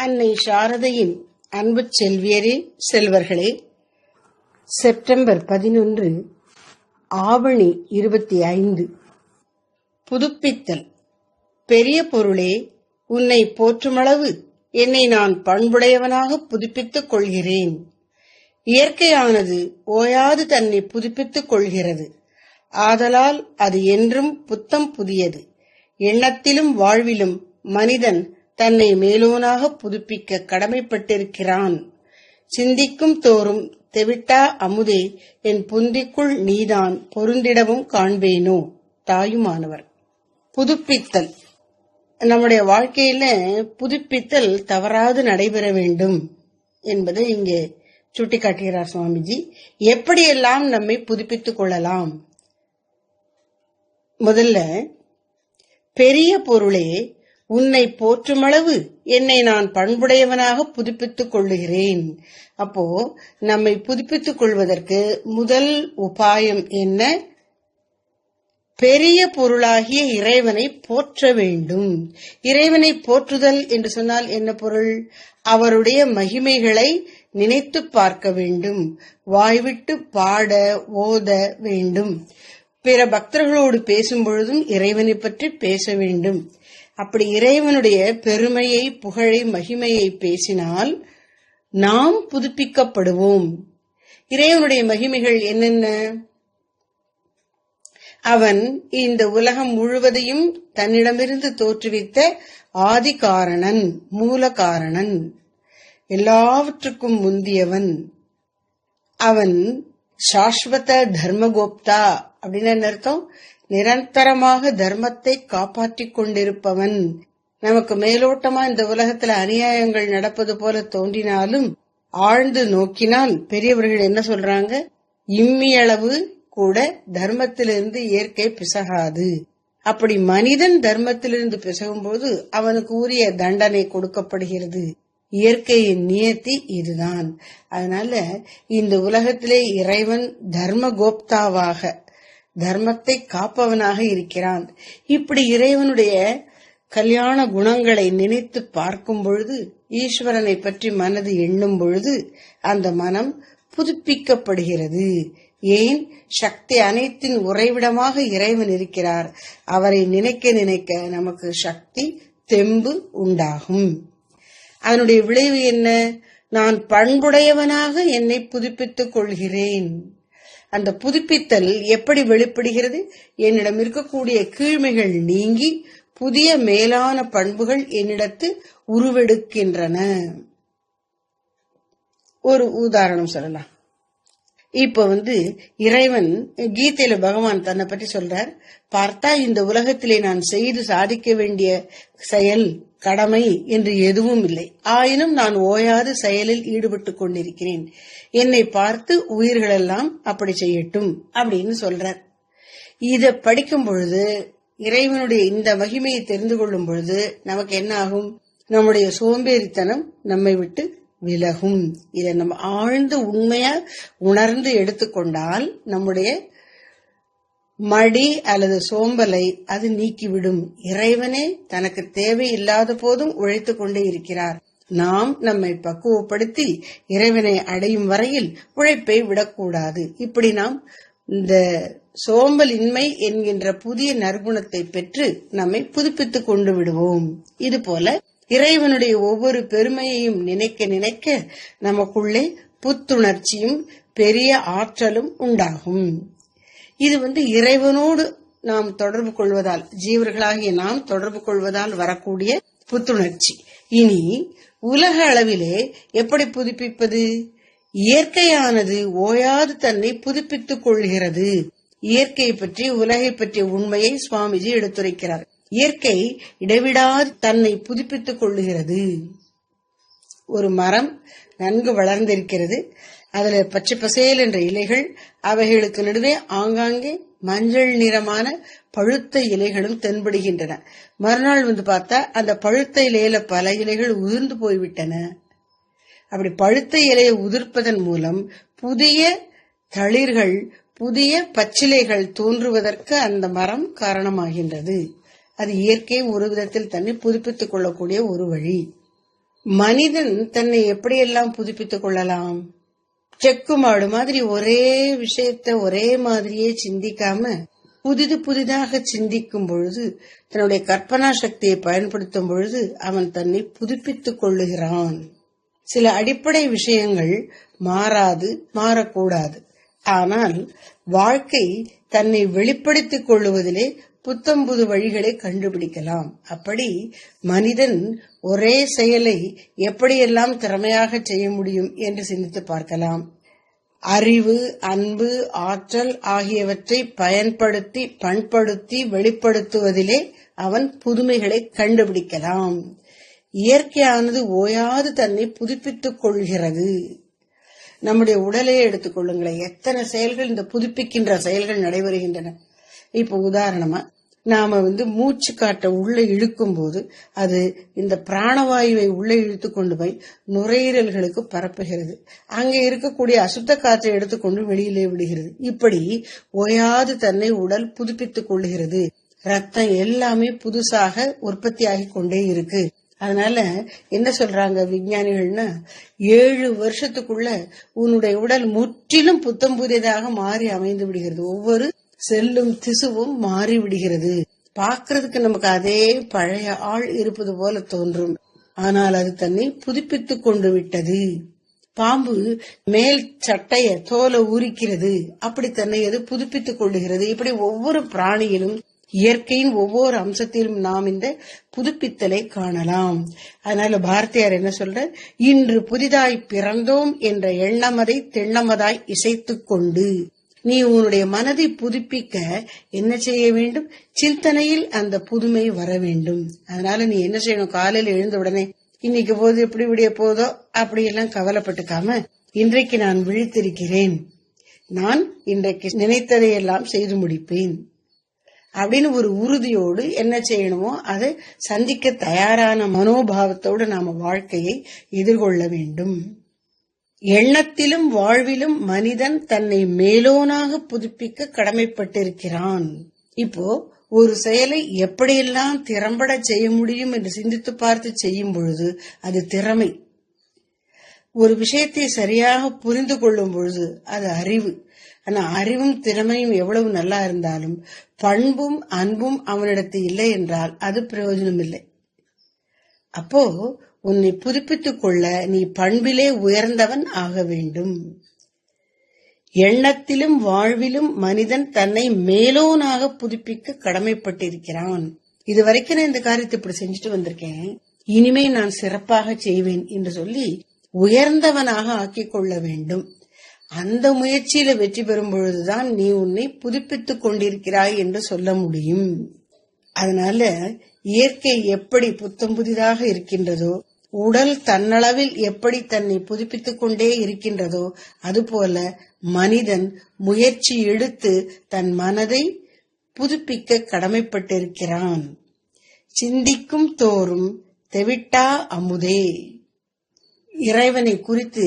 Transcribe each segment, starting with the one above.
அன்னை சாரதையின் அன்பு செல்வியரே செல்வர்களே செப்டம்பர் பதினொன்று ஆவணி இருபத்தி ஐந்து புதுப்பித்தல். பெரிய பொருளே உன்னை போற்றுமளவு என்னை நான் பண்புடையவனாக புதுப்பித்துக் கொள்கிறேன். இயற்கையானது ஓயாது தன்னை புதுப்பித்துக் கொள்கிறது. ஆதலால் அது என்றும் புத்தம் புதியது. எண்ணத்திலும் வாழ்விலும் மனிதன் தன்னை மேலோனாக புதுப்பிக்க கடமைப்பட்டிருக்கிறான். சிந்திக்கும் தோறும் தெவிட்டா அமுதே என் புந்திக்குள் நீதான் பொருந்திடவும் காண்பேனோ? தாயுமானவர். புதுப்பித்தல். நம்முடைய வாழ்க்கையில புதுப்பித்தல் தவறாது நடைபெற வேண்டும் என்பதை இங்கே சுட்டிக்காட்டுகிறார் சுவாமிஜி. எப்படியெல்லாம் நம்மை புதுப்பித்துக் கொள்ளலாம்? முதல்ல பெரிய பொருளே உன்னை போற்றுமளவு என்னை நான் பண்புடையவனாக புதுப்பித்துக் கொள்ளுகிறேன். அப்போ நம்மை புதுப்பித்துக் கொள்வதற்கு முதல் உபாயம் என்ன? பெரிய பொருளாகிய இறைவனை போற்ற வேண்டும். இறைவனை போற்றுதல் என்று சொன்னால் என்ன பொருள்? அவருடைய மகிமைகளை நினைத்து பார்க்க வேண்டும். வாய்விட்டு பாட ஓத வேண்டும். பிற பக்தர்களோடு பேசும் பொழுதும் இறைவனை பற்றி பேச வேண்டும். அப்படி இறைவனுடைய பெருமையை புகழை மகிமையை பேசினால் நாம் புதுப்பிக்கப்படுவோம். இறைவனுடைய மகிமைகள் என்னென்ன? அவன் இந்த உலகம் முழுவதையும் தன்னிடமிருந்து தோற்றுவித்த ஆதி காரணன் மூல காரணன் எல்லாவற்றுக்கும் முந்தியவன். அவன் சாஸ்வத தர்மகோப்தா அப்படின்னு என்ன அர்த்தம்? நிரந்தரமாக தர்மத்தை காப்பாற்றிக் கொண்டிருப்பவன். நமக்கு மேலோட்டமா இந்த உலகத்துல அநியாயங்கள் நடப்பது போல தோன்றினாலும் ஆழ்ந்து நோக்கினால் பெரியவர்கள் என்ன சொல்றாங்க? இம்மியளவு கூட தர்மத்திலிருந்து இயற்கை பிசகாது. அப்படி மனிதன் தர்மத்திலிருந்து பிசகும் போது அவனுக்கு உரிய தண்டனை கொடுக்கப்படுகிறது. இயற்கையின் நியத்தி இதுதான். அதனால இந்த உலகத்திலே இறைவன் தர்ம கோப்தாவாக தர்மத்தை காப்பவனாக இருக்கிறான். இப்படி இறைவனுடைய கல்யாண குணங்களை நினைத்து பார்க்கும் பொழுது ஈஸ்வரனை பற்றி மனது எண்ணும் பொழுது அந்த மனம் புதுப்பிக்கப்படுகிறது. ஏன்? சக்தி அனைத்தின் உறைவிடமாக இறைவன் இருக்கிறார். அவரை நினைக்க நினைக்க நமக்கு சக்தி தெம்பு உண்டாகும். அதனுடைய விளைவு என்ன? நான் பண்புடையவனாக என்னை புதுப்பித்துக் கொள்கிறேன். அந்த புதுப்பித்தல் எப்படி வெளிப்படுகிறது? என்னிடம் இருக்கக்கூடிய கீழ்மைகள் நீங்கி புதிய மேலான பண்புகள் என்னிடத்து உருவெடுக்கின்றன. ஒரு உதாரணம் சொல்லலாம். இப்ப வந்து இறைவன் கீதையில பகவான் தன்னை பற்றி சொல்றார் பார்த்தா இந்த உலகத்திலே நான் செய்து சாதிக்க வேண்டிய செயல் கடமை என்று எதுவும் இல்லை. ஆயினும் நான் ஓயாது செயலில் ஈடுபட்டு கொண்டிருக்கிறேன். என்னை பார்த்து உயிர்களெல்லாம் அப்படி செய்யட்டும் அப்படின்னு சொல்றார். இத படிக்கும் பொழுது இறைவனுடைய இந்த மகிமையை தெரிந்து கொள்ளும் பொழுது நமக்கு என்ன ஆகும்? நம்முடைய சோம்பேறித்தனம் நம்மை விட்டு விலகும். இதை நம்ம ஆழ்ந்து உண்மையா உணர்ந்து எடுத்துக்கொண்டால் நம்முடைய மடி அல்லது சோம்பலை அது நீக்கிவிடும். இறைவனே தனக்கு தேவையில்லாத போதும் உழைத்து கொண்டே இருக்கிறார். நாம் நம்மை பக்குவப்படுத்தி இறைவனை அடையும் வரையில் உழைப்பை விடக்கூடாது. இப்படி நாம் இந்த சோம்பலின்மை என்கின்ற புதிய நற்குணத்தை பெற்று நம்மை புதுப்பித்துக் கொண்டு விடுவோம். இது போல இறைவனுடைய ஒவ்வொரு பெருமையையும் நினைக்க நினைக்க நமக்குள்ளே புத்துணர்ச்சியும் பெரிய ஆற்றலும் உண்டாகும். இது வந்து இறைவனோடு நாம் தொடர்பு கொள்வதால் ஜீவர்களாகிய நாம் தொடர்பு கொள்வதால் வரக்கூடிய புத்துணர்ச்சி. இனி உலக அளவிலே எப்படி புதுப்பிப்பது? இயற்கையானது ஓயாது தன்னை புதுப்பித்துக் கொள்கிறது. இயற்கை பற்றி உலகை பற்றிய உண்மையை சுவாமிஜி எடுத்துரைக்கிறார். இயற்கை இடைவிடாது தன்னை புதுப்பித்துக் கொள்ளுகிறது. ஒரு மரம் நன்கு வளர்ந்திருக்கிறது. அதில் பச்சை பசேல் என்ற இலைகள் அவைகளுக்கு நடுவே ஆங்காங்கே மஞ்சள் நிறமான பழுத்த இலைகளும் தென்படுகின்றன. மறுநாள் வந்து பார்த்தா அந்த பழுத்த இலையில பல இலைகள் உதிர்ந்து போய்விட்டன. அப்படி பழுத்த இலையை உதிர்ப்பதன் மூலம் புதிய தளிர்கள் புதிய பச்சிலைகள் தோன்றுவதற்கு அந்த மரம் காரணமாகின்றது. அது இயற்கை ஒரு விதத்தில் தன்னை புதுப்பித்துக் கொள்ளக்கூடிய ஒரு வழி. மனிதன் தன்னை எப்படியெல்லாம் புதுப்பித்துக் கொள்ளலாம்? செக்கு மாடு மாதிரி ஒரே விஷயத்த ஒரே மாதிரியே சிந்திக்காம புதிது புதிதாக சிந்திக்கும் பொழுது தன்னுடைய கற்பனா சக்தியை பயன்படுத்தும் பொழுது அவன் தன்னை புதுப்பித்துக் கொள்ளுகிறான். சில அடிப்படை விஷயங்கள் மாறாது மாறக்கூடாது. ஆனால் வாழ்க்கை தன்னை வெளிப்படுத்திக் கொள்ளுவதிலே புத்தம்புது வழிகளை கண்டுபிடிக்கலாம். அப்படி மனிதன் ஒரே செயலை எப்படியெல்லாம் திறமையாக செய்ய முடியும் என்று சிந்தித்து பார்க்கலாம். அறிவு அன்பு ஆற்றல் ஆகியவற்றை பயன்படுத்தி பண்படுத்தி வெளிப்படுத்துவதிலே அவன் புதுமைகளை கண்டுபிடிக்கலாம். இயற்கையானது ஓயாது தன்னை புதுப்பித்துக் கொள்கிறது. நம்முடைய உடலையே எடுத்துக்கொள்ளுங்களேன் எத்தனை செயல்கள் இந்த புதுப்பிக்கின்ற செயல்கள் நடைபெறுகின்றன. இப்ப உதாரணமா நாம வந்து மூச்சு காட்ட உள்ள இழுக்கும் போது அது இந்த பிராணவாயுவை உள்ளே இழுத்து கொண்டு போய் நுரையீரல்களுக்கு பரப்புகிறது. அங்க இருக்கக்கூடிய அசுத்த காற்றை எடுத்துக்கொண்டு வெளியிலே விடுகிறது. இப்படி ஓயாது தன்னை உடல் புதுப்பித்துக் கொள்ளுகிறது ரத்தம் எல்லாமே புதுசாக உற்பத்தியாகி கொண்டே இருக்கு. அதனால என்ன சொல்றாங்க விஞ்ஞானிகள்னா ஏழு வருஷத்துக்குள்ள உன்னுடைய உடல் முற்றிலும் புத்தம் புதியதாக மாறி அமைந்து விடுகிறது. ஒவ்வொரு செல்லும் திசுவும் மாறிவிடுகிறது. பார்க்கறதுக்கு நமக்கு அதே பழைய ஆள் இருப்பது போல தோன்றும். ஆனால் அது தன்னை புதுப்பித்துக் கொண்டு விட்டது. பாம்பு மேல் சட்டைய தோலை உரிக்கிறது. அப்படி தன்னை அது புதுப்பித்துக் கொள்ளுகிறது. இப்படி ஒவ்வொரு பிராணியிலும் இயற்கையின் ஒவ்வொரு அம்சத்திலும் நாம் இந்த புதுப்பித்தலை காணலாம். அதனால பாரதியார் என்ன சொல்ற இன்று புதிதாய் பிறந்தோம் என்ற எண்ணமதை தென்னமதாய் இசைத்துக் கொண்டு. நீ உன்னுடைய மனதை புதுப்பிக்க என்ன செய்ய வேண்டும்? சிந்தனையில் அந்த புதுமை வர வேண்டும். அதனால நீ என்ன செய்யணும்? காலையில எழுந்த உடனே இன்னைக்கு போது எப்படி விடிய போதோ? அப்படியெல்லாம் கவலைப்பட்டுக்காம இன்றைக்கு நான் விழித்திருக்கிறேன். நான் இன்றைக்கு நினைத்ததையெல்லாம் செய்து முடிப்பேன். அப்படின்னு ஒரு உறுதியோடு என்ன செய்யணுமோ அதை சந்திக்க தயாரான மனோபாவத்தோடு நாம வாழ்க்கையை எதிர்கொள்ள வேண்டும். எண்ணத்திலும் வாழ்விலும் மனிதன் தன்னை மேலோனாக புதுப்பிக்க கடமைப்பட்டிருக்கிறான். இப்போ ஒரு செயலை எப்படியெல்லாம் திறம்பட செய்ய முடியும் என்று சிந்தித்து பார்த்து செய்யும் பொழுது அது திறமை. ஒரு விஷயத்தை சரியாக புரிந்து கொள்ளும் பொழுது அது அறிவு. ஆனா அறிவும் திறமையும் எவ்வளவு நல்லா இருந்தாலும் பண்பும் அன்பும் அவனிடத்தில் இல்லை என்றால் அது பிரயோஜனம் இல்லை அப்போ உன்னை புதுப்பித்துக் கொள்ள நீ பண்பிலே உயர்ந்தவன் ஆக வேண்டும். எண்ணத்திலும் வாழ்விலும் மனிதன் தன்னை மேலோனாக புதுப்பிக்க கடமைப்பட்டிருக்கிறான். இதுவரைக்கும் நான் இந்த காரியத்தை இப்படி செஞ்சுட்டு வந்திருக்கேன். இனிமே நான் சிறப்பாக செய்வேன் என்று சொல்லி உயர்ந்தவனாக ஆக்கிக் கொள்ள வேண்டும். அந்த முயற்சியில வெற்றி பெறும் பொழுதுதான் நீ உன்னை புதுப்பித்துக் கொண்டிருக்கிறாய் என்று சொல்ல முடியும். அதனால இயற்கை எப்படி புத்தம் புதிதாக இருக்கின்றதோ உடல் தன்னளவில் எப்படி தன்னை புதுப்பித்துக் கொண்டே இருக்கின்றதோ அதுபோல மனிதன் முயற்சி எடுத்து தன் மனதை புதுப்பிக்க கடமைப்பட்டிருக்கிறான். சிந்திக்கும் தோறும் தெவிட்டா அமுதே. இறைவனை குறித்து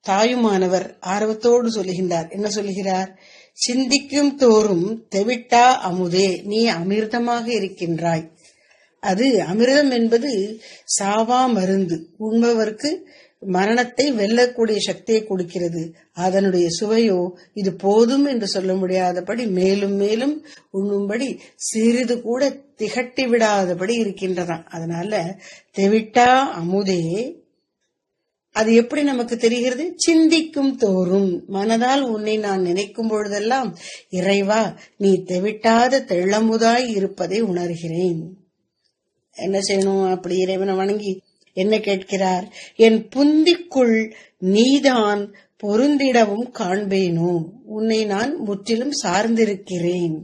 தாயுமானவர் ஆர்வத்தோடு சொல்லுகின்றார். என்ன சொல்கிறார் சிந்திக்கும் தோறும் தெவிட்டா அமுதே நீ அமிர்தமாக இருக்கின்றாய். அது அமிர்தம் என்பது சாவா மருந்து. உண்பவர்க்கு மரணத்தை வெல்லக்கூடிய சக்தியை கொடுக்கிறது. அதனுடைய சுவையோ இது போதும் என்று சொல்ல முடியாதபடி மேலும் மேலும் உண்ணும்படி சிறிது கூட திகட்டி விடாதபடி இருக்கின்றதாம். அதனால தெவிட்டா அமுதே. அது எப்படி நமக்கு தெரிகிறது? சிந்திக்கும் தோறும். மனதால் உன்னை நான் நினைக்கும் பொழுதெல்லாம் இறைவா நீ தெவிட்டாத தெள்ளமுதாய் இருப்பதை உணர்கிறேன். என்ன செய்யணும்? அப்படி இறைவனை வணங்கி என்ன கேட்கிறார்? என் புந்திக்குள் நீதான் பொருந்திடவும் காண்பேனோ உன்னை நான் முற்றிலும் சார்ந்திருக்கிறேன்.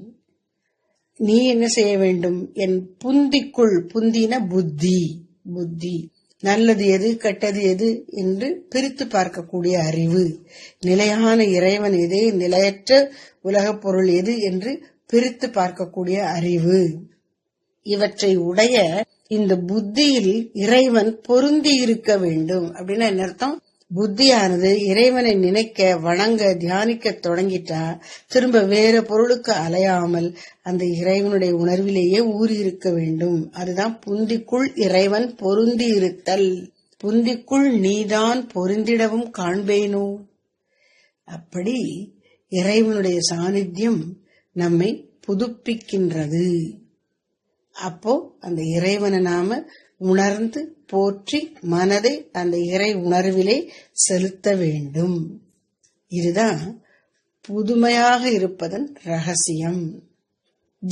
நீ என்ன செய்ய வேண்டும்? என் புந்திக்குள் புந்தின புத்தி. புத்தி. நல்லது எது கெட்டது எது என்று பிரித்து பார்க்கக்கூடிய அறிவு. நிலையான இறைவன் எது நிலையற்ற உலகப் பொருள் எது என்று பிரித்து பார்க்கக்கூடிய அறிவு. இவற்றை உடைய இந்த புத்தியில் இறைவன் பொருந்தி இருக்க வேண்டும். அப்படின்னா என்ன அர்த்தம்? புத்தியானது இறைவனை நினைக்க வணங்க தியானிக்க தொடங்கிட்டா திரும்ப வேற பொருளுக்கு அலையாமல் அந்த இறைவனுடைய உணர்விலேயே ஊறி இருக்க வேண்டும். அதுதான் புந்திக்குள் இறைவன் பொருந்தி இருத்தல். புந்திக்குள் நீதான் பொருந்திடவும் காண்பேனோ? அப்படி இறைவனுடைய சாநித்தியம் நம்மை புதுப்பிக்கின்றது. அப்போ அந்த இறைவனை நாம உணர்ந்து போற்றி மனதை அந்த இறை உணர்விலே செலுத்த வேண்டும். இதுதான் புதுமையாக இருப்பதன் ரகசியம்.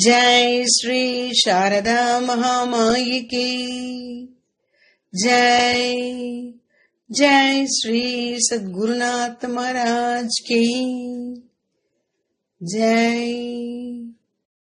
ஜெய் ஸ்ரீ சாரதா மகாமாயிகி. ஜெய் ஜெய் ஸ்ரீ சத்குருநாத் மகாராஜ் கி. ஜெய்